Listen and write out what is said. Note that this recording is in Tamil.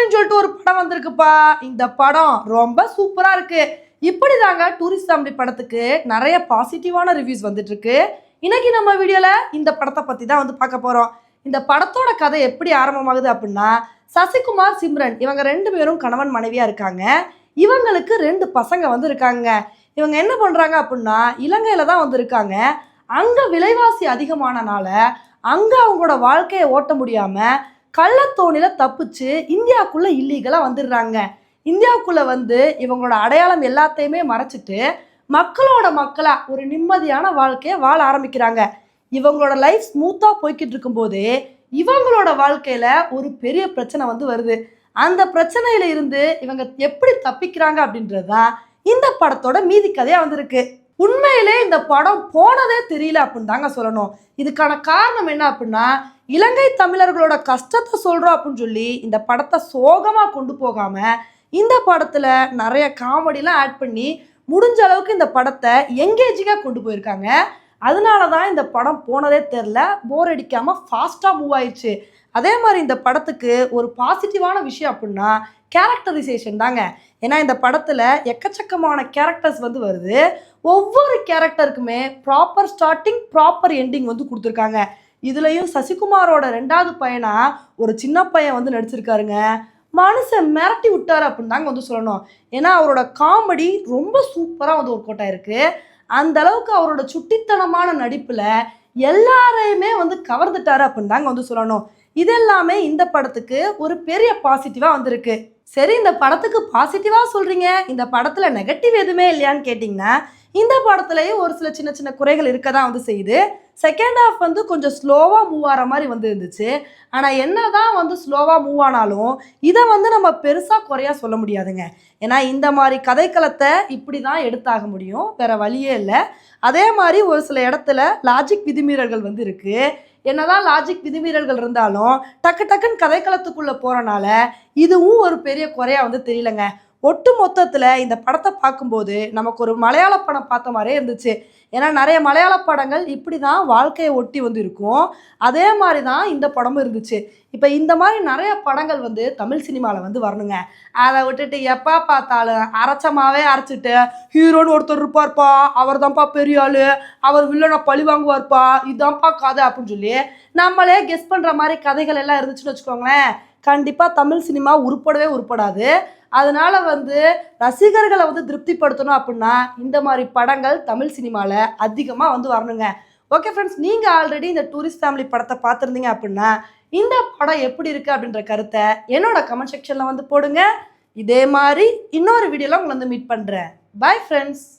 அப்படின்னு சொல்லிட்டு ஒரு படம் வந்திருக்குப்பா. இந்த படம் ரொம்ப சூப்பராக இருக்கு. இப்படி தாங்க டூரிஸ்ட் ஃபேமிலி படத்துக்கு நிறைய பாசிட்டிவான ரிவ்யூஸ் வந்துட்டு இருக்கு இன்னைக்கு நம்ம வீடியோவில் இந்த படத்தை பற்றி தான் வந்து பார்க்க போகிறோம் இந்த படத்தோட கதை எப்படி ஆரம்பமாகுது அப்படின்னா சசிகுமார் சிம்ரன் இவங்க ரெண்டு பேரும் கணவன் மனைவியாக இருக்காங்க. இவங்களுக்கு ரெண்டு பசங்க வந்து இருக்காங்க இவங்க என்ன பண்ணுறாங்க அப்படின்னா இலங்கையில் தான் வந்து இருக்காங்க அங்கே விலைவாசி அதிகமானனால அங்கே அவங்களோட வாழ்க்கையை ஓட்ட முடியாமல் கள்ளத்தோணில தப்பிச்சு இந்தியாவுக்குள்ள இல்லீகலா வந்துடுறாங்க. இந்தியாவுக்குள்ள வந்து இவங்களோட அடையாளம் எல்லாத்தையுமே மறைச்சிட்டு மக்களோட மக்களா ஒரு நிம்மதியான வாழ்க்கையை வாழ ஆரம்பிக்கிறாங்க. இவங்களோட லைஃப் ஸ்மூத்தா போய்கிட்டு இருக்கும்போது இவங்களோட வாழ்க்கையில ஒரு பெரிய பிரச்சனை வந்து வருது. அந்த பிரச்சனையில இருந்து இவங்க எப்படி தப்பிக்கிறாங்க அப்படின்றது தான் இந்த படத்தோட மீதி கதையா வந்திருக்கு. உண்மையிலே இந்த படம் போனதே தெரியல அப்படின்னு தாங்க சொல்லணும். இதுக்கான காரணம் என்ன அப்படின்னா இலங்கை தமிழர்களோட கஷ்டத்தை சொல்கிறோம் அப்படின்னு சொல்லி இந்த படத்தை சோகமாக கொண்டு போகாமல் இந்த படத்தில் நிறைய காமெடிலாம் ஆட் பண்ணி முடிஞ்ச அளவுக்கு இந்த படத்தை எங்கேஜிங்காக கொண்டு போயிருக்காங்க. அதனால தான் இந்த படம் போனதே தெரில போர் அடிக்காமல் ஃபாஸ்ட்டாக மூவ் ஆயிடுச்சு. அதே மாதிரி இந்த படத்துக்கு ஒரு பாசிட்டிவான விஷயம் அப்படின்னா கேரக்டரைசேஷன் தாங்க. ஏன்னா இந்த படத்தில் எக்கச்சக்கமான கேரக்டர்ஸ் வந்து வருது. ஒவ்வொரு கேரக்டருக்குமே ப்ராப்பர் ஸ்டார்டிங் ப்ராப்பர் எண்டிங் வந்து கொடுத்துருக்காங்க. இதுலேயும் சசிகுமாரோட ரெண்டாவது பையனாக ஒரு சின்ன பையன் வந்து நடிச்சிருக்காருங்க. மனுஷன் மிரட்டி விட்டாரு அப்படின்னு தாங்க வந்து சொல்லணும். ஏன்னா அவரோட காமெடி ரொம்ப சூப்பராக வந்து ஒர்க் அவுட் ஆயிருக்கு. அந்த அளவுக்கு அவரோட சுட்டித்தனமான நடிப்பில் எல்லாரையுமே வந்து கவர்ந்துட்டாரு அப்படின்னு தாங்க வந்து சொல்லணும். இதெல்லாமே இந்த படத்துக்கு ஒரு பெரிய பாசிட்டிவாக வந்திருக்கு. சரி இந்த படத்துக்கு பாசிட்டிவாக சொல்கிறீங்க இந்த படத்தில் நெகட்டிவ் எதுவுமே இல்லையான்னு கேட்டிங்கன்னா இந்த படத்துலேயே ஒரு சில சின்ன சின்ன குறைகள் இருக்க தான் வந்து செய்யுது. செகண்ட் ஹாஃப் வந்து கொஞ்சம் ஸ்லோவாக மூவ் ஆகிற மாதிரி வந்து இருந்துச்சு. ஆனால் என்ன தான் வந்து ஸ்லோவாக மூவ் ஆனாலும் இதை வந்து நம்ம பெருசாக குறையாக சொல்ல முடியாதுங்க. ஏன்னா இந்த மாதிரி கதைக்களத்தை இப்படி தான் எடுத்தாக முடியும். வேறு வழியே இல்லை. அதே மாதிரி ஒரு சில இடத்துல லாஜிக் விதிமீறல்கள் வந்து இருக்குது என்னதான் லாஜிக் விதிமீறல்கள் இருந்தாலும் டக்கு டக்குன்னு கதைக்களத்துக்குள்ளே போகிறனால இதுவும் ஒரு பெரிய குறையாக வந்து தெரியலங்க. ஒட்டு மொத்தத்தில் இந்த படத்தை பார்க்கும்போது நமக்கு ஒரு மலையாள படம் பார்த்த மாதிரியே இருந்துச்சு. ஏன்னா நிறைய மலையாள படங்கள் இப்படி தான் வாழ்க்கையை ஒட்டி வந்து இருக்கும் அதே மாதிரி தான் இந்த படமும் இருந்துச்சு. இப்போ இந்த மாதிரி நிறைய படங்கள் வந்து தமிழ் சினிமாவில் வந்து வரணுங்க. அதை விட்டுட்டு எப்போ பார்த்தாலும் அரைச்சமாவே அரைச்சிட்டு ஹீரோன்னு ஒருத்தர் இருப்பார்ப்பா அவர் தான்ப்பா பெரிய ஆள் அவர் வில்லனை பழி வாங்குவார்ப்பா இதான்ப்பா கதை அப்படின்னு சொல்லி நம்மளே கெஸ் பண்ணுற மாதிரி கதைகள் எல்லாம் இருந்துச்சுன்னு வச்சுக்கோங்களேன். கண்டிப்பாக தமிழ் சினிமா உருப்படவே உருப்படாது. அதனால வந்து ரசிகர்களை வந்து திருப்திப்படுத்தணும் அப்படின்னா இந்த மாதிரி படங்கள் தமிழ் சினிமாவில் அதிகமாக வந்து வரணுங்க. ஓகே ஃப்ரெண்ட்ஸ் நீங்கள் ஆல்ரெடி இந்த டூரிஸ்ட் ஃபேமிலி படத்தை பார்த்துருந்தீங்க அப்படின்னா இந்த படம் எப்படி இருக்குது அப்படின்ற கருத்தை என்னோட கமெண்ட் செக்ஷனில் வந்து போடுங்க. இதே மாதிரி இன்னொரு வீடியோவில் உங்களை வந்து மீட் பண்ணுறேன் பாய் ஃப்ரெண்ட்ஸ்